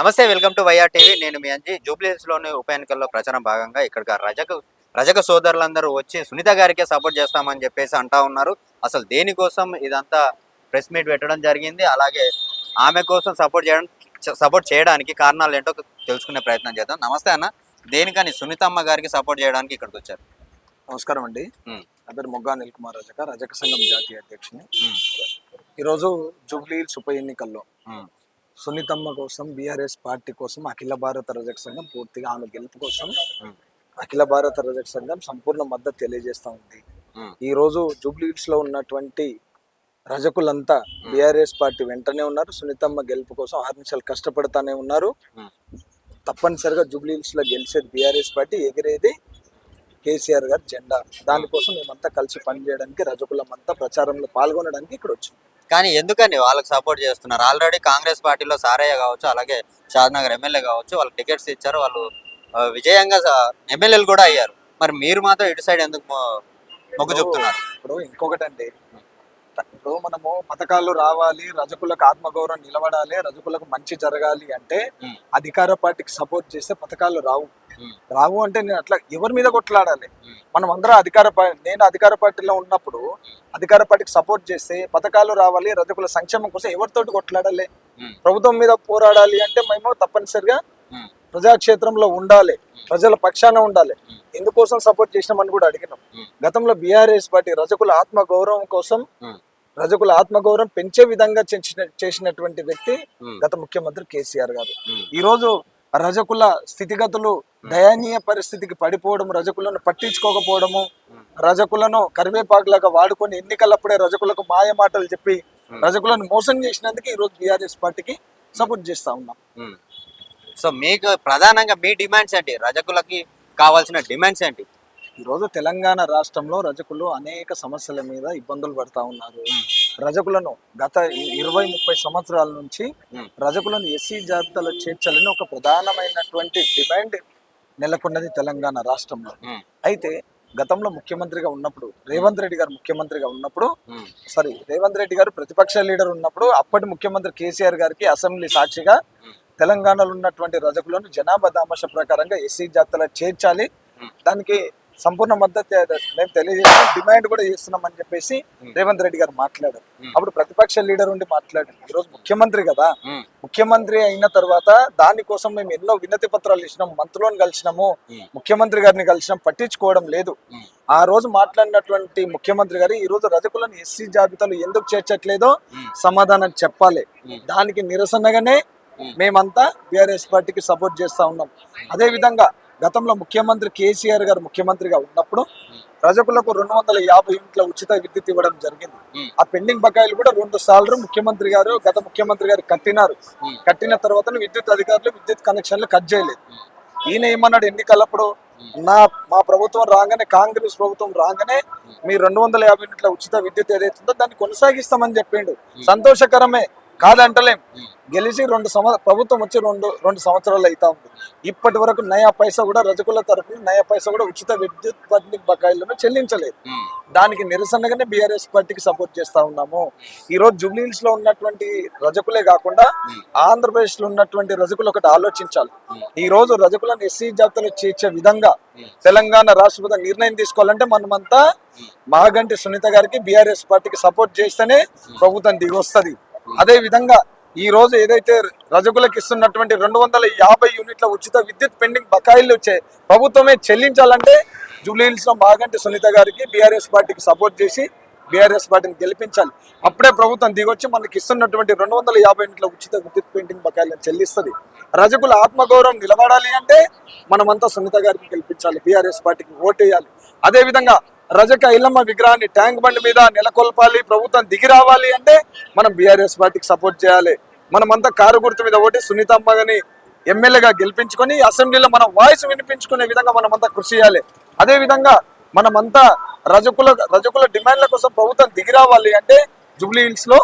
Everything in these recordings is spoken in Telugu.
నమస్తే వెల్కమ్ టు వైఆర్ టీవీ. నేను మీ అంజీ. జూబ్లీహిల్స్లోని ఉప ఎన్నికల్లో ప్రచారం భాగంగా ఇక్కడ రజక రజక సోదరులందరూ వచ్చి సునీత గారికే సపోర్ట్ చేస్తామని చెప్పేసి అంటా ఉన్నారు. అసలు దేనికోసం ఇదంతా ప్రెస్ మీట్ పెట్టడం జరిగింది? అలాగే ఆమె కోసం సపోర్ట్ చేయడం సపోర్ట్ చేయడానికి కారణాలు ఏంటో తెలుసుకునే ప్రయత్నం చేద్దాం. నమస్తే అన్న. దేనికని సునీతమ్మ గారికి సపోర్ట్ చేయడానికి ఇక్కడికి వచ్చారు? నమస్కారం అండి. నా పేరు మొగ్గా అనిల్ కుమార్ రజక రజక సంఘం జాతీయ అధ్యక్షుని. ఈరోజు జూబ్లీ హిల్స్ ఉప ఎన్నికల్లో ఉమ్, సునీతమ్మ కోసం బీఆర్ఎస్ పార్టీ కోసం అఖిల భారత రజక సంఘం పూర్తిగా ఆమె గెలుపు కోసం అఖిల భారత రజక సంఘం సంపూర్ణ మద్దతు తెలియజేస్తా ఉంది. ఈ రోజు జూబ్లీ హిల్స్లో ఉన్నటువంటి రజకులంతా బీఆర్ఎస్ పార్టీ వెంటనే ఉన్నారు. సునీతమ్మ గెలుపు కోసం ఆరు నిమిషాలు కష్టపడతానే ఉన్నారు. తప్పనిసరిగా జూబ్లీ హిల్స్లో గెలిచేది బీఆర్ఎస్ పార్టీ ఎగిరేది కేసీఆర్ గారి జెండా. దానికోసం మేమంతా కలిసి పనిచేయడానికి రజకులం అంతా ప్రచారంలో పాల్గొనడానికి ఇక్కడ వచ్చింది. కానీ ఎందుకని వాళ్ళకి సపోర్ట్ చేస్తున్నారు? ఆల్రెడీ కాంగ్రెస్ పార్టీలో సారయ్య కావచ్చు అలాగే షాద్నగర్ ఎమ్మెల్యే కావచ్చు వాళ్ళకి టికెట్స్ ఇచ్చారు వాళ్ళు విజయంగా ఎమ్మెల్యేలు కూడా అయ్యారు. మరి మీరు మాత్రం ఇటు సైడ్ ఎందుకు మొగ్గు చూపుతున్నారు? ఇప్పుడు ఇప్పుడు మనము పథకాలు రావాలి రజకులకు ఆత్మగౌరవం నిలబడాలి రజకులకు మంచి జరగాలి అంటే అధికార పార్టీకి సపోర్ట్ చేస్తే పథకాలు రావు. రావు అంటే నేను అట్లా ఎవరి మీద కొట్లాడాలి? మనం అందరం అధికార పార్టీ నేను అధికార పార్టీలో ఉన్నప్పుడు అధికార పార్టీకి సపోర్ట్ చేస్తే పథకాలు రావాలి రజకుల సంక్షేమం కోసం ఎవరితోటి కొట్లాడాలి? ప్రభుత్వం మీద పోరాడాలి అంటే మేము తప్పనిసరిగా ప్రజాక్షేత్రంలో ఉండాలి ప్రజల పక్షాన ఉండాలి. ఎందుకోసం సపోర్ట్ చేసినామని కూడా అడిగినాం. గతంలో బీఆర్ఎస్ పార్టీ రజకుల ఆత్మ గౌరవం కోసం రజకుల ఆత్మగౌరవం పెంచే విధంగా చేసిన చేసినటువంటి వ్యక్తి గత ముఖ్యమంత్రి కేసీఆర్ గారు. ఈ రోజు రజకుల స్థితిగతులు దయనీయ పరిస్థితికి పడిపోవడం రజకులను పట్టించుకోకపోవడము రజకులను కరివేపాకులాగా వాడుకొని ఎన్నికలప్పుడే రజకులకు మాయ మాటలు చెప్పి రజకులను మోసం చేసినందుకు ఈ రోజు బీఆర్ఎస్ పార్టీకి సపోర్ట్ చేస్తా ఉన్నాం. సో మీకు ప్రధానంగా మీ డిమాండ్స్ ఏంటి? రజకులకి కావాల్సిన డిమాండ్స్ ఏంటి? ఈ రోజు తెలంగాణ రాష్ట్రంలో రజకులు అనేక సమస్యల మీద ఇబ్బందులు పడతా ఉన్నారు. రజకులను గత ఇరవై ముప్పై సంవత్సరాల నుంచి రజకులను ఎస్సీ జాబితాలో చేర్చాలని ఒక ప్రధానమైనటువంటి డిమాండ్ నెలకొన్నది తెలంగాణ రాష్ట్రంలో. అయితే గతంలో ముఖ్యమంత్రిగా ఉన్నప్పుడు రేవంత్ రెడ్డి గారు ముఖ్యమంత్రిగా ఉన్నప్పుడు సారీ రేవంత్ రెడ్డి గారు ప్రతిపక్ష లీడర్ ఉన్నప్పుడు అప్పటి ముఖ్యమంత్రి కేసీఆర్ గారికి అసెంబ్లీ సాక్షిగా తెలంగాణలో ఉన్నటువంటి రజకులను జనాభా దామాష ప్రకారంగా ఎస్సీ జాబితాలో చేర్చాలి. దానికి సంపూర్ణ మద్దతు మేము తెలియజేస్తాం డిమాండ్ కూడా చేస్తున్నామని చెప్పేసి రేవంత్ రెడ్డి గారు మాట్లాడారు. అప్పుడు ప్రతిపక్ష లీడర్ ఉండి మాట్లాడారు ఈరోజు ముఖ్యమంత్రి కదా. ముఖ్యమంత్రి అయిన తర్వాత దానికోసం మేము ఎన్నో వినతి పత్రాలు ఇచ్చినాం మంత్రులను కలిసినాము. ముఖ్యమంత్రి గారిని కలిసినాం పట్టించుకోవడం లేదు. ఆ రోజు మాట్లాడినటువంటి ముఖ్యమంత్రి గారు ఈ రోజు రజకులను ఎస్సీ జాబితాలు ఎందుకు చేర్చట్లేదో సమాధానం చెప్పాలి. దానికి నిరసనగానే. మేమంతా బీఆర్ఎస్ పార్టీకి సపోర్ట్ చేస్తా ఉన్నాం. అదే విధంగా గతంలో ముఖ్యమంత్రి కేసీఆర్ గారు ముఖ్యమంత్రిగా ఉన్నప్పుడు రజకులకు రెండు వందల యాభై యూనిట్ల ఉచిత విద్యుత్ ఇవ్వడం జరిగింది. ఆ పెండింగ్ బకాయిలు కూడా రెండు సార్లు ముఖ్యమంత్రి గారు గత ముఖ్యమంత్రి గారు కట్టినారు. కట్టిన తర్వాత విద్యుత్ అధికారులు విద్యుత్ కనెక్షన్లు కట్ చేయలేదు. ఈయన ఏమన్నాడు ఎన్నికలప్పుడు? నా మా ప్రభుత్వం రాగానే కాంగ్రెస్ ప్రభుత్వం రాగానే మీ రెండు వందల యాభై యూనిట్ల ఉచిత విద్యుత్ ఏదైతుందో దాన్ని కొనసాగిస్తామని చెప్పిండు. సంతోషకరమే. కాదంటలేం. గెలిచి రెండు సంవ ప్రభుత్వం వచ్చి రెండు రెండు సంవత్సరాలు అవుతా ఉంది. ఇప్పటి వరకు నయా పైసా కూడా రజకుల తరఫున నయా పైసా కూడా ఉచిత విద్యుత్ పంపిణీ బకాయిలను చెల్లించలేదు. దానికి నిరసనగానే బీఆర్ఎస్ పార్టీకి సపోర్ట్ చేస్తా ఉన్నాము. ఈ రోజు జూబ్లీహిల్స్లో ఉన్నటువంటి రజకులే కాకుండా ఆంధ్రప్రదేశ్లో ఉన్నటువంటి రజకులు ఒకటి ఆలోచించాలి. ఈ రోజు రజకులను ఎస్సీ జాబితాలో చేర్చే విధంగా తెలంగాణ రాష్ట్రపతి నిర్ణయం తీసుకోవాలంటే మనమంతా మాగంటి సునీత గారికి బీఆర్ఎస్ పార్టీకి సపోర్ట్ చేస్తేనే ప్రభుత్వం దిగొస్తుంది అదే విధంగా ఈ రోజు ఏదైతే రజకులకు ఇస్తున్నటువంటి రెండు వందల యాభై యూనిట్ల ఉచిత విద్యుత్ పెండింగ్ బకాయిలు వచ్చే ప్రభుత్వమే చెల్లించాలంటే జూబ్లీహిల్స్లో మాగంటి సునీత గారికి బీఆర్ఎస్ పార్టీకి సపోర్ట్ చేసి బీఆర్ఎస్ పార్టీని గెలిపించాలి. అప్పుడే ప్రభుత్వం దిగొచ్చి మనకి ఇస్తున్నటువంటి రెండు వందల యాభై యూనిట్ల ఉచిత విద్యుత్ పెయింటింగ్ బకాయిలను చెల్లిస్తుంది. రజకుల ఆత్మగౌరవం నిలబడాలి అంటే మనమంతా సునీత గారికి గెలిపించాలి బీఆర్ఎస్ పార్టీకి ఓటేయాలి. వేయాలి అదేవిధంగా రజక ఇల్లమ్మ విగ్రహాన్ని ట్యాంక్ బండ్ మీద నెలకొల్పాలి ప్రభుత్వం దిగి రావాలి అంటే మనం బీఆర్ఎస్ పార్టీకి సపోర్ట్ చేయాలి. మనమంతా కారు గుర్తు మీద ఓటి సునీతమ్మ గాని ఎమ్మెల్యేగా గెలిపించుకొని అసెంబ్లీలో మన వాయిస్ వినిపించుకునే విధంగా మనమంతా కృషి చేయాలి. అదే విధంగా మనమంతా రజకుల రజకుల డిమాండ్ల కోసం ప్రభుత్వం దిగి రావాలి అంటే జూబ్లీ హిల్స్లో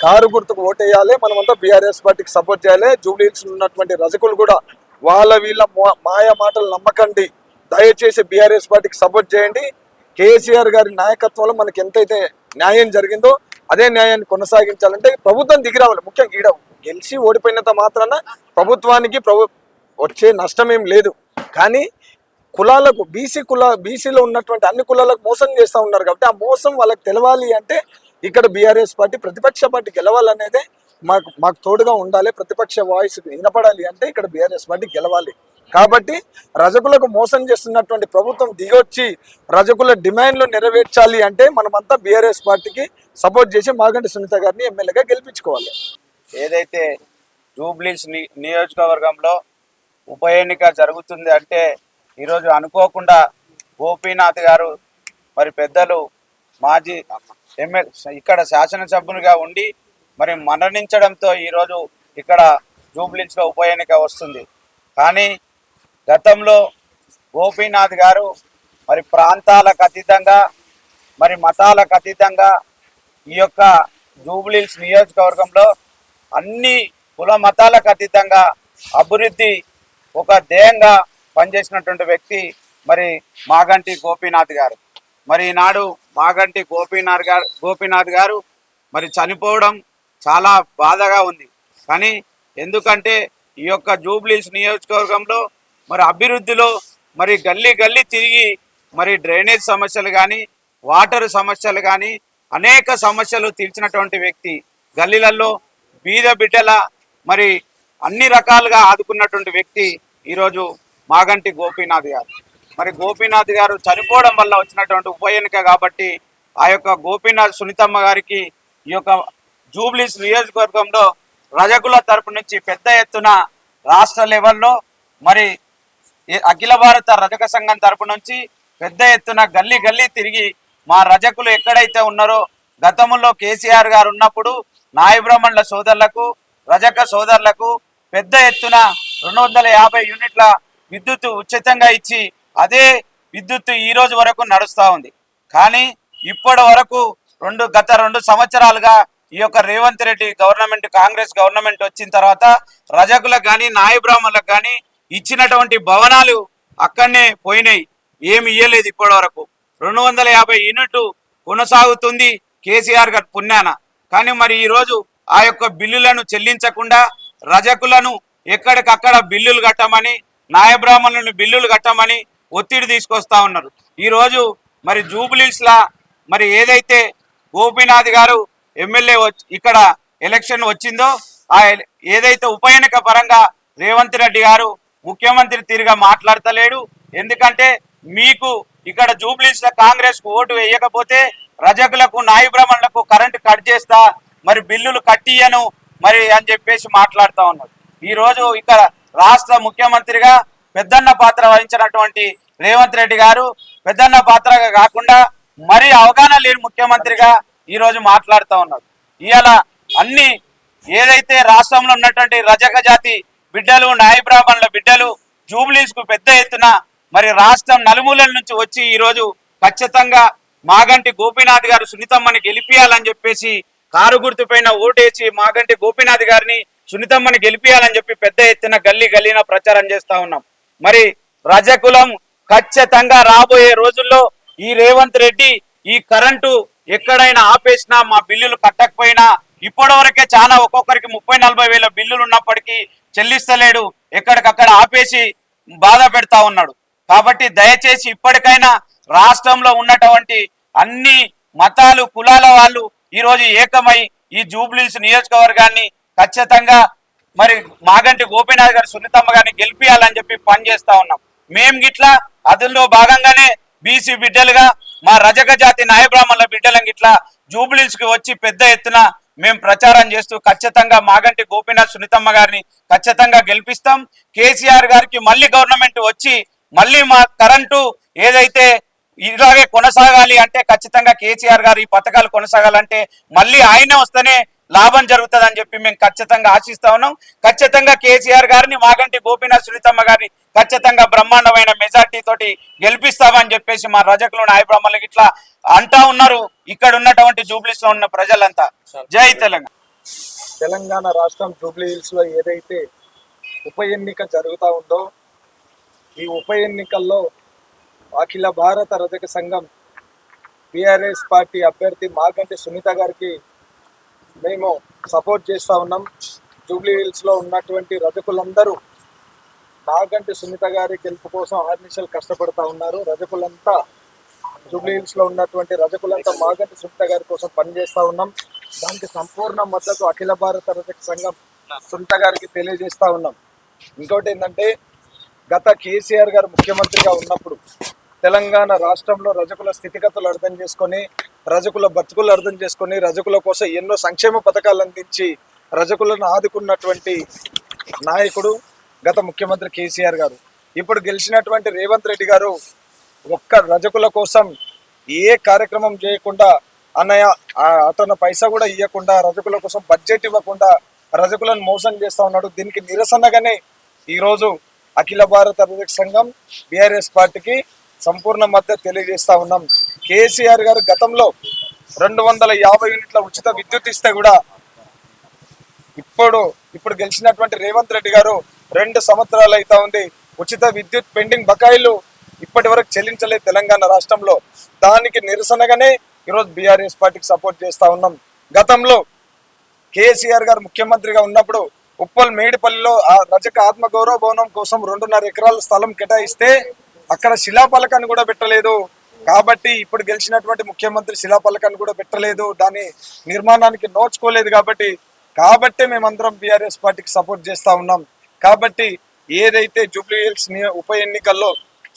కారు గుర్తుకు ఓటేయాలి. మనమంతా బీఆర్ఎస్ పార్టీకి సపోర్ట్ చేయాలి. జూబ్లీ హిల్స్ ఉన్నటువంటి రజకులు కూడా వాళ్ళ వీళ్ళ మో- మాయ మాటలు నమ్మకండి. దయచేసి బీఆర్ఎస్ పార్టీకి సపోర్ట్ చేయండి. కేసీఆర్ గారి నాయకత్వంలో మనకి ఎంతైతే న్యాయం జరిగిందో అదే న్యాయాన్ని కొనసాగించాలంటే ప్రభుత్వం దిగి రావాలి. ముఖ్యంగా ఈడ గెలిచి ఓడిపోయినంత మాత్రాన ప్రభుత్వానికి ప్రభు వచ్చే నష్టం ఏం లేదు. కానీ కులాలకు బీసీ కుల బీసీలో ఉన్నటువంటి అన్ని కులాలకు మోసం చేస్తూ ఉన్నారు కాబట్టి ఆ మోసం వాళ్ళకి తెలవాలి అంటే ఇక్కడ బీఆర్ఎస్ పార్టీ ప్రతిపక్ష పార్టీ గెలవాలనేదే మాకు మాకు తోడుగా ఉండాలి. ప్రతిపక్ష వాయిస్ వినపడాలి అంటే ఇక్కడ బీఆర్ఎస్ పార్టీ గెలవాలి. కాబట్టి రజకులకు మోసం చేస్తున్నటువంటి ప్రభుత్వం దిగొచ్చి రజకుల డిమాండ్లు నెరవేర్చాలి అంటే మనమంతా బీఆర్ఎస్ పార్టీకి సపోర్ట్ చేసి మాగంటి సునీత గారిని ఎమ్మెల్యేగా గెలిపించుకోవాలి. ఏదైతే జూబ్లీస్ ని- నియోజకవర్గంలో ఉప ఎన్నిక జరుగుతుంది అంటే ఈరోజు అనుకోకుండా గోపీనాథ్ గారు మరి పెద్దలు మాజీ ఎమ్మెల్ ఇక్కడ శాసనసభ్యునిగా ఉండి మరి మరణించడంతో ఈరోజు ఇక్కడ జూబ్లీస్లో ఉప ఎన్నిక వస్తుంది. కానీ గతంలో గోపీనాథ్ గారు మరి ప్రాంతాలకు అతీతంగా మరి మతాలకు అతీతంగా ఈ యొక్క జూబ్లీల్స్ నియోజకవర్గంలో అన్ని కుల మతాలకు అతీతంగా అభివృద్ధి ఒక ధ్యేయంగా పనిచేసినటువంటి వ్యక్తి మరి మాగంటి గోపీనాథ్ గారు. మరి ఈనాడు మాగంటి గోపీనాథ్ గారు గోపీనాథ్ గారు మరి చనిపోవడం చాలా బాధగా ఉంది. కానీ ఎందుకంటే ఈ యొక్క జూబ్లీస్ నియోజకవర్గంలో మరి అభివృద్ధిలో మరి గల్లీ గల్లీ తిరిగి మరి డ్రైనేజ్ సమస్యలు కానీ వాటర్ సమస్యలు కానీ అనేక సమస్యలు తీర్చినటువంటి వ్యక్తి. గల్లీలలో బీద బిడ్డల మరి అన్ని రకాలుగా ఆదుకున్నటువంటి వ్యక్తి ఈరోజు మాగంటి గోపీనాథ్ గారు. మరి గోపీనాథ్ గారు చనిపోవడం వల్ల వచ్చినటువంటి ఉప ఎన్నిక కాబట్టి ఆ యొక్క గోపీనాథ్ సునీతమ్మ గారికి ఈ యొక్క జూబ్లీస్ నియోజకవర్గంలో రజకుల తరపు నుంచి పెద్ద ఎత్తున రాష్ట్ర లెవెల్లో మరి అఖిల భారత రజక సంఘం తరపు నుంచి పెద్ద ఎత్తున గల్లీ గల్లీ తిరిగి మా రజకులు ఎక్కడైతే ఉన్నారో గతంలో కేసీఆర్ గారు ఉన్నప్పుడు నాయబ్రహ్మణుల సోదరులకు రజక సోదరులకు పెద్ద ఎత్తున రెండు వందల యాభై యూనిట్ల విద్యుత్ ఉచితంగా ఇచ్చి అదే విద్యుత్ ఈ రోజు వరకు నడుస్తూ ఉంది. కానీ ఇప్పటి వరకు రెండు గత రెండు సంవత్సరాలుగా ఈ యొక్క రేవంత్ రెడ్డి గవర్నమెంట్ కాంగ్రెస్ గవర్నమెంట్ వచ్చిన తర్వాత రజకులకు కానీ నాయబ్రాహ్మణులకు కానీ ఇచ్చినటువంటి భవనాలు అక్కడనే పోయినాయి. ఏమి ఇయ్యలేదు ఇప్పటి వరకు రెండు వందల యాభై యూనిట్లు కొనసాగుతుంది కేసీఆర్ గారి పుణ్యాన. కానీ మరి ఈరోజు ఆ యొక్క బిల్లులను చెల్లించకుండా రజకులను ఎక్కడికక్కడ బిల్లులు కట్టమని నాయబ్రాహ్మణులను బిల్లులు కట్టమని ఒత్తిడి తీసుకొస్తా ఉన్నారు. ఈరోజు మరి జూబ్లీస్లా మరి ఏదైతే గోపీనాథ్ గారు ఎమ్మెల్యే ఇక్కడ ఎలక్షన్ వచ్చిందో ఆ ఏదైతే ఉప ఎన్నిక పరంగా రేవంత్ రెడ్డి గారు ముఖ్యమంత్రి తీరుగా మాట్లాడతలేడు. ఎందుకంటే మీకు ఇక్కడ జూబ్లీస్ కాంగ్రెస్కు కాంగ్రెస్కు ఓటు వేయకపోతే రజకులకు నాయ బ్రాహ్మణులకు కరెంటు కట్ చేస్తా మరి బిల్లులు కట్టియను మరి అని చెప్పేసి మాట్లాడుతూ ఉన్నారు ఈరోజు ఇక్కడ రాష్ట్ర ముఖ్యమంత్రిగా పెద్దన్న పాత్ర వహించినటువంటి రేవంత్ రెడ్డి గారు పెద్దన్న పాత్రగా కాకుండా మరి అవగాహన లేని ముఖ్యమంత్రిగా ఈరోజు మాట్లాడుతూ ఉన్నారు ఇవాళ అన్ని ఏదైతే రాష్ట్రంలో ఉన్నటువంటి రజక జాతి బిడ్డలు నాయ బ్రాహ్మణుల బిడ్డలు జూబ్లీస్కు పెద్ద ఎత్తున మరి రాష్ట్రం నలుమూలల నుంచి వచ్చి ఈ రోజు ఖచ్చితంగా మాగంటి గోపీనాథ్ గారు సునీతమ్మని గెలిపియాలని చెప్పేసి కారు గుర్తు పైన ఓటేసి మాగంటి గోపీనాథ్ గారిని సునీతమ్మని గెలిపియాలని చెప్పి పెద్ద ఎత్తున గల్లీ గల్లీన ప్రచారం చేస్తా ఉన్నాం. మరి రజకులం ఖచ్చితంగా రాబోయే రోజుల్లో ఈ రేవంత్ రెడ్డి ఈ కరెంటు ఎక్కడైనా ఆపేసినా మా బిల్లులు కట్టకపోయినా ఇప్పటి వరకే చాలా ఒక్కొక్కరికి ముప్పై నలభై వేల బిల్లులు ఉన్నప్పటికీ చెల్లిస్తలేడు ఎక్కడికక్కడ ఆపేసి బాధ పెడతా ఉన్నాడు. కాబట్టి దయచేసి ఇప్పటికైనా రాష్ట్రంలో ఉన్నటువంటి అన్ని మతాలు కులాల వాళ్ళు ఈరోజు ఏకమై ఈ జూబ్లీస్ నియోజకవర్గాన్ని ఖచ్చితంగా మరి మాగంటి గోపీనాథ్ గారు సునీతమ్మ గారిని గెలిపియాలని చెప్పి పనిచేస్తా ఉన్నాం. మేము గిట్లా అందులో భాగంగానే బీసీ బిడ్డలుగా మా రజక జాతి నాయబ్రాహ్మణుల బిడ్డలం గిట్లా జూబ్లీస్కి వచ్చి పెద్ద ఎత్తున మేము ప్రచారం చేస్తూ ఖచ్చితంగా మాగంటి గోపీనాథ్ సునీతమ్మ గారిని ఖచ్చితంగా గెలిపిస్తాం. కేసీఆర్ గారికి మళ్ళీ గవర్నమెంట్ వచ్చి మళ్ళీ మా కరెంటు ఏదైతే ఇలాగే కొనసాగాలి అంటే ఖచ్చితంగా కేసీఆర్ గారు ఈ పథకాలు కొనసాగాలంటే మళ్ళీ ఆయనే వస్తేనే లాభం జరుగుతుందని చెప్పి మేము ఖచ్చితంగా ఆశిస్తా ఉన్నాం. ఖచ్చితంగా కేసీఆర్ గారిని మాగంటి గోపీనాథ్ సునీతమ్మ గారిని ఖచ్చితంగా బ్రహ్మాండమైన మెజార్టీ తోటి గెలిపిస్తామని చెప్పేసి మా రజకులు నాయ బ్రహ్మలకి ఇట్లా అంటా ఉన్నారు. ఇక్కడ ఉన్నటువంటి జూబ్లీస్లో ఉన్న ప్రజలంతా. జై తెలంగాణ. తెలంగాణ రాష్ట్రం జూబ్లీ హిల్స్లో ఏదైతే ఉప ఎన్నిక జరుగుతూ ఉందో ఈ ఉప ఎన్నికల్లో అఖిల భారత రజక సంఘం బీఆర్ఎస్ పార్టీ అభ్యర్థి మాగంటి సునీత గారికి మేము సపోర్ట్ చేస్తూ ఉన్నాం. జూబ్లీ హిల్స్లో ఉన్నటువంటి రజకులందరూ నాగంటి సునీత గారి గెలుపు కోసం ఆర్నిషలు కష్టపడతా ఉన్నారు. రజకులంతా జూబ్లీ హిల్స్లో ఉన్నటువంటి రజకులంతా మాగంటి సునీత గారి కోసం పనిచేస్తూ ఉన్నాం. దానికి సంపూర్ణ మద్దతు అఖిల భారత రజక సంఘం సునీత గారికి తెలియజేస్తూ ఉన్నాం. ఇంకోటి ఏంటంటే గత కేసీఆర్ గారు ముఖ్యమంత్రిగా ఉన్నప్పుడు తెలంగాణ రాష్ట్రంలో రజకుల స్థితిగతులు అర్థం చేసుకొని రజకుల బతుకులు అర్థం చేసుకొని రజకుల కోసం ఎన్నో సంక్షేమ పథకాలు అందించి రజకులను ఆదుకున్నటువంటి నాయకుడు గత ముఖ్యమంత్రి కేసీఆర్ గారు. ఇప్పుడు గెలిచినటువంటి రేవంత్ రెడ్డి గారు ఒక్క రజకుల కోసం ఏ కార్యక్రమం చేయకుండా అన్నయ్య అతను పైసా కూడా ఇవ్వకుండా రజకుల కోసం బడ్జెట్ ఇవ్వకుండా రజకులను మోసం చేస్తూ ఉన్నాడు. దీనికి నిరసనగానే ఈరోజు అఖిల భారత రజక సంఘం బీఆర్ఎస్ పార్టీకి సంపూర్ణ మద్దతు తెలియజేస్తా ఉన్నాం. కేసీఆర్ గారు గతంలో రెండు వందల యాభై యూనిట్ల ఉచిత విద్యుత్ ఇస్తే కూడా ఇప్పుడు ఇప్పుడు గెలిచినటువంటి రేవంత్ రెడ్డి గారు రెండు సంవత్సరాలు అయితే ఉంది ఉచిత విద్యుత్ పెండింగ్ బకాయిలు ఇప్పటి వరకు చెల్లించలేదు తెలంగాణ రాష్ట్రంలో. దానికి నిరసనగానే ఈరోజు బీఆర్ఎస్ పార్టీకి సపోర్ట్ చేస్తా ఉన్నాం. గతంలో కేసీఆర్ గారు ముఖ్యమంత్రిగా ఉన్నప్పుడు ఉప్పల్ మేడిపల్లిలో ఆ రజక ఆత్మగౌరవ భవనం కోసం రెండున్నర ఎకరాల స్థలం కేటాయిస్తే అక్కడ శిలాఫలకాన్ని కూడా పెట్టలేదు. కాబట్టి ఇప్పుడు గెలిచినటువంటి ముఖ్యమంత్రి శిలాఫలకాన్ని కూడా పెట్టలేదు. దాని నిర్మాణానికి నోచుకోలేదు కాబట్టి కాబట్టే మేమందరం బీఆర్ఎస్ పార్టీకి సపోర్ట్ చేస్తా ఉన్నాం. కాబట్టి ఏదైతే జూబ్లీ హిల్స్ ఉప ఎన్నికల్లో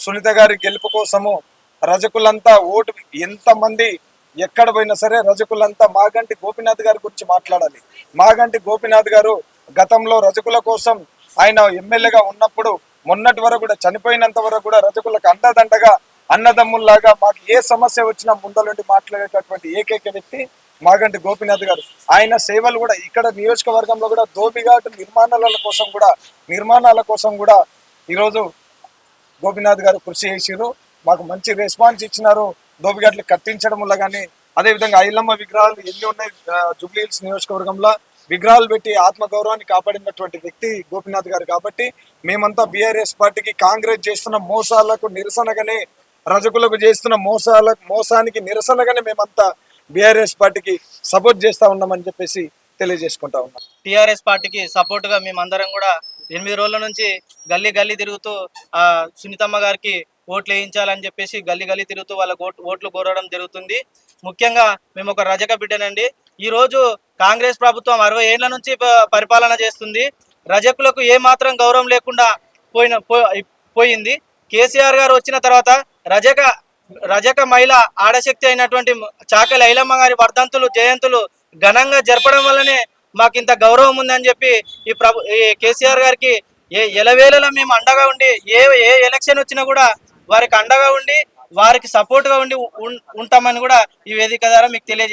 సునీత గారి గెలుపు కోసము రజకులంతా ఓటు ఎంతమంది ఎక్కడ పోయినా సరే రజకులంతా మాగంటి గోపినాథ్ గారి గురించి మాట్లాడాలి. మాగంటి గోపినాథ్ గారు గతంలో రజకుల కోసం ఆయన ఎమ్మెల్యేగా ఉన్నప్పుడు మొన్నటి వరకు కూడా చనిపోయినంత వరకు కూడా రజకులకు అండదండగా అన్నదమ్ముల్లాగా మాకు ఏ సమస్య వచ్చినా ముందలుండి మాట్లాడేటటువంటి ఏకైక వ్యక్తి మాగంటి గోపినాథ్ గారు. ఆయన సేవలు కూడా ఇక్కడ నియోజకవర్గంలో కూడా దోబిఘాటు నిర్మాణాల కోసం కూడా నిర్మాణాల కోసం కూడా ఈరోజు గోపినాథ్ గారు కృషి చేసిరు మాకు మంచి రెస్పాన్స్ ఇచ్చినారు. దోబిఘాట్లు కట్టించడం వల్ల కానీ అదేవిధంగా ఐలమ్మ విగ్రహాలు ఎన్ని ఉన్నాయి జూబ్లీ హిల్స్ నియోజకవర్గంలో విగ్రహాలు పెట్టి ఆత్మగౌరవాన్ని కాపాడినటువంటి వ్యక్తి గోపినాథ్ గారు కాబట్టి మేమంతా బీఆర్ఎస్ పార్టీకి కాంగ్రెస్ చేస్తున్న మోసాలకు నిరసనగానే రజకులకు చేస్తున్న మోసాల మోసానికి నిరసనగానే మేమంతా బీఆర్ఎస్ పార్టీకి సపోర్ట్ చేస్తా ఉన్నామని చెప్పేసి తెలియజేసుకుంటా ఉన్నాం. టిఆర్ఎస్ పార్టీకి సపోర్ట్గా మేమందరం కూడా ఎనిమిది రోజుల నుంచి గల్లీ గల్లీ తిరుగుతూ ఆ సునీతమ్మ గారికి ఓట్లు వేయించాలని చెప్పేసి గల్లీ గల్లీ తిరుగుతూ వాళ్ళ ఓట్లు కోరడం జరుగుతుంది. ముఖ్యంగా మేము ఒక రజక బిడ్డనండి. ఈ రోజు కాంగ్రెస్ ప్రభుత్వం అరవై ఏళ్ళ నుంచి పరిపాలన చేస్తుంది. రజకులకు ఏ మాత్రం గౌరవం లేకుండా పోయిన పో- పోయింది. కేసీఆర్ గారు వచ్చిన తర్వాత రజక రజక మహిళ ఆడశక్తి అయినటువంటి చాక లైలమ్మ గారి వర్ధంతులు జయంతులు ఘనంగా జరపడం వల్లనే మాకు ఇంత గౌరవం ఉందని చెప్పి ఈ ప్రభు ఈ కేసీఆర్ గారికి ఏ ఎలవేళలా మేము అండగా ఉండి ఏ ఏ ఎలక్షన్ వచ్చినా కూడా వారికి అండగా ఉండి వారికి సపోర్ట్గా ఉండి ఉం- ఉంటామని కూడా ఈ వేదిక ద్వారా మీకు తెలియజే